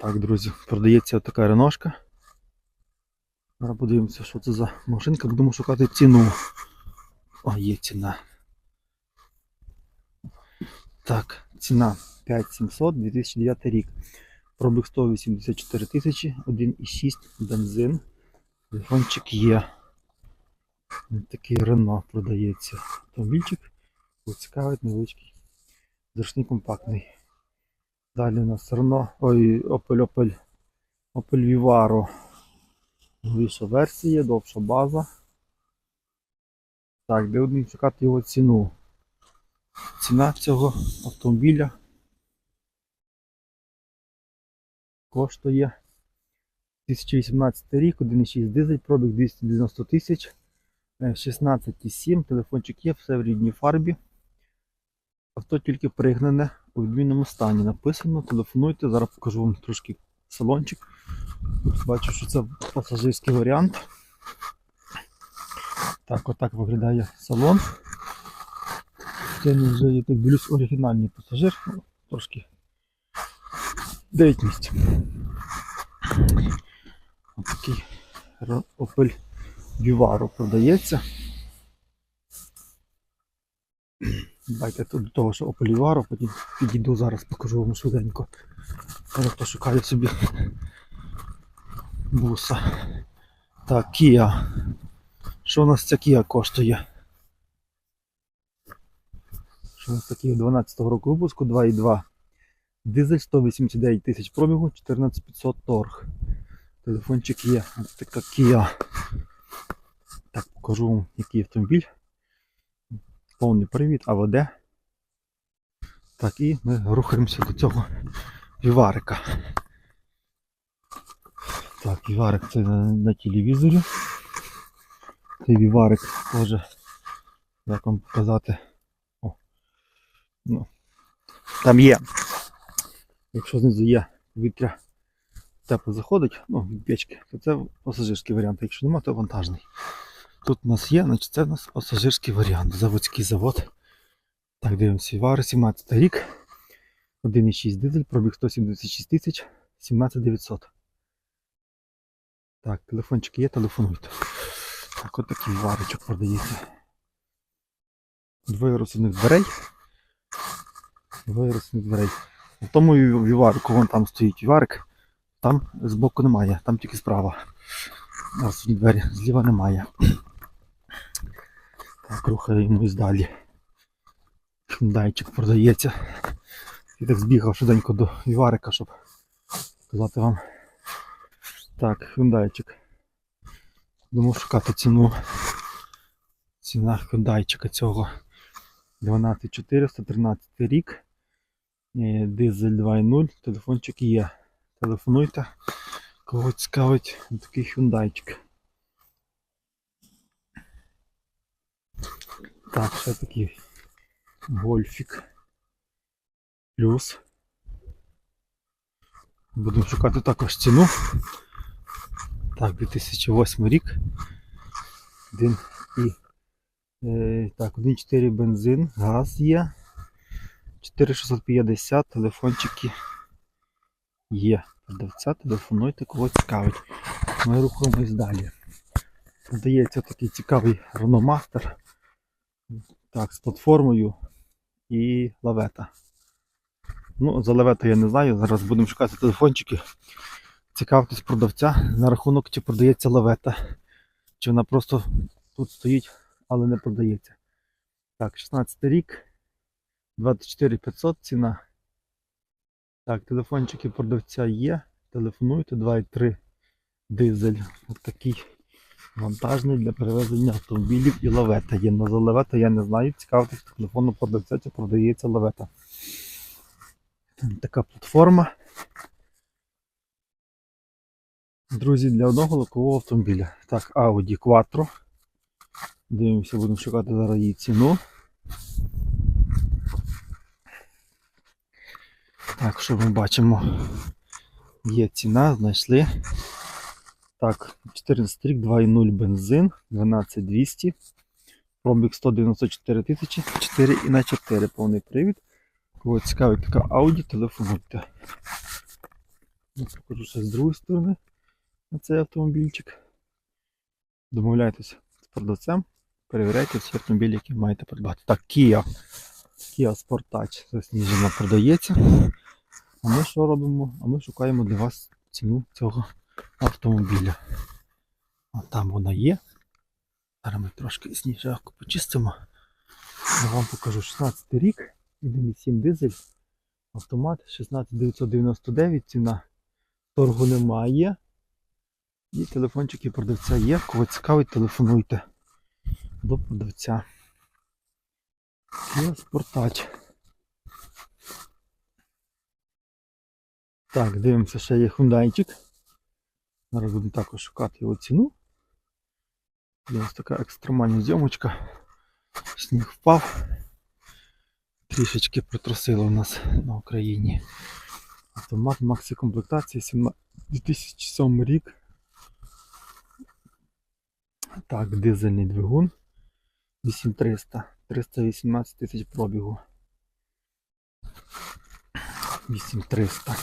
Так, друзі, продається така реношка. Зараз подивимося, що це за машинка. Будемо шукати ціну. О, є ціна. Так, ціна 5700 2009 рік. Пробіг 184 тисячі, 1,6 бензин. Телефончик є. Такий Рено продається. Автомобільчик. Цікавить, невеличкий. Зручний компактний. Далі у нас Рено. Ой, Opel Opel. Opel Vivaro. Новіша версія, довша база. Так, де будемо шукати його ціну. Ціна цього автомобіля коштує 2018 рік, 1,6 дизель, пробіг 290 тисяч, е, 16,7, телефончик є, все в рідній фарбі. Авто тільки пригнане у відмінному стані. Написано, телефонуйте, зараз покажу вам трошки салончик. Бачу, що це пасажирський варіант. Так, отак виглядає салон. Це вже я так дивлюсь оригінальний пасажир. Трошки 9 місць. Ось такий Opel Vivaro продається. Давайте тут до того, що Vivaro, потім підійду зараз, покажу вам швиденько. Зараз пошукаю собі буса. Так, Kia. Що у нас ця Kia коштує? Що у нас такий 12 року випуску 2.2. Дизель 189 тисяч пробігу, 14500 торг. Телефончик є. Така Kia. Так, покажу вам, який автомобіль. Повний привід, АВД. Так, і ми рухаємося до цього віварика. Так, віварик це на, на телевізорі. Цей віварик теж, як вам показати. О, ну, там є. Якщо знизу є повітря тепло заходить, ну, від печки, то це пасажирський варіант. Якщо немає, то вантажний. Тут у нас є, значить це у нас пасажирський варіант. Заводський завод. Так, дивимося, Вівари 17 рік. 1,6 дизель, пробіг 176 тисяч, 17900. Так, телефончик є, телефонуйте. Так, от такий варичок продається. Двоє розсудних дверей. Двоє розсудних дверей. В тому віварику, вон там стоїть віварик, там збоку немає, там тільки справа. Розсудні двері, зліва немає. Так, рухаємось далі. Хюндайчик продається. Я так збігав швиденько до віварика, щоб сказати вам. Так, хюндайчик. Будемо шукати ціну. Ціна хюндайчика цього 12400, 13 рік. Е, Дизель 2.0, телефончик є. Телефонуйте. Кого цікавить такий хюндайчик. Так, ще такий гольфік. Плюс. Будемо шукати також ціну. Так, 2008 рік. Один і е, так, 1,4 бензин, газ є. 4650, телефончики є. Продавця, телефонуйте, кого цікавить. Ми рухаємось далі. Здається, такий цікавий Master. Так, з платформою і лавета. Ну, за лавету я не знаю. Зараз будемо шукати телефончики. Цікавитись продавця на рахунок, чи продається лавета. Чи вона просто тут стоїть, але не продається. Так, 16 рік. 24 500 ціна. Так, телефончики продавця є. Телефонуйте 2,3 дизель. Ось такий вантажний для перевезення автомобілів і лавета є. Но за лавета я не знаю. Цікавитись телефону продавця, чи продається лавета. Там така платформа. Друзі, для одного легкового автомобіля. Так, Audi Quattro. Дивимося, будемо шукати зараз її ціну. Так, що ми бачимо? Є ціна, знайшли. Так, 14 рік, 2,0 бензин, 12200. Пробіг 194 тисячі, 4 і на 4 повний привід. Кого цікавить така Audi, телефонуйте. Ну, Покажу ще з другої сторони на цей автомобільчик. Домовляйтеся з продавцем, перевіряйте всі автомобілі, які маєте придбати. Так, Kia. Kia Sportage засніжена продається. А ми що робимо? А ми шукаємо для вас ціну цього автомобіля. А там вона є. Зараз ми трошки сніжавку почистимо. Я вам покажу 16 рік, 1,7 дизель, автомат 16999, ціна торгу немає. І телефончики продавця є. Кого цікавить, телефонуйте до продавця. Є спортач. Так, дивимося, ще є хундайчик. Зараз будемо також шукати його ціну. Є ось така екстремальна зйомочка. Сніг впав. Трішечки притрусило у нас на Україні. Автомат максі комплектації 17 2007 рік. Так, дизельний двигун 8300, 318 тисяч пробігу. 8300.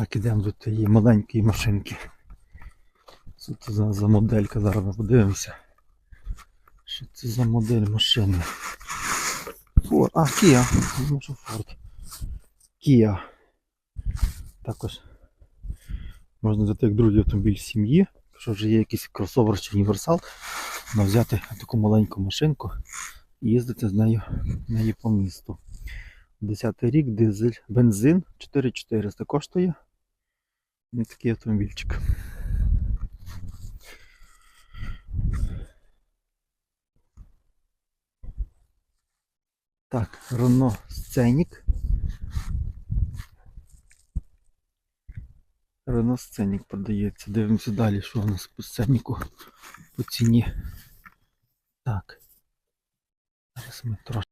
Так, ідемо до тієї маленької машинки. Що це за, за моделька? Зараз ми подивимося. Що це за модель машини? Фор. А. Ну, що Ford. Kia. Також можна взяти як другий автомобіль сім'ї. Якщо вже є якийсь кросовер чи універсал, можна взяти таку маленьку машинку і їздити з нею, нею по місту. 10 рік, дизель, бензин 4400 коштує. Ось такий автомобільчик. Так, Renault Scenic. Renault Scenic продається. Дивимося далі, що у нас по сценіку по ціні. Так. Зараз ми трошки.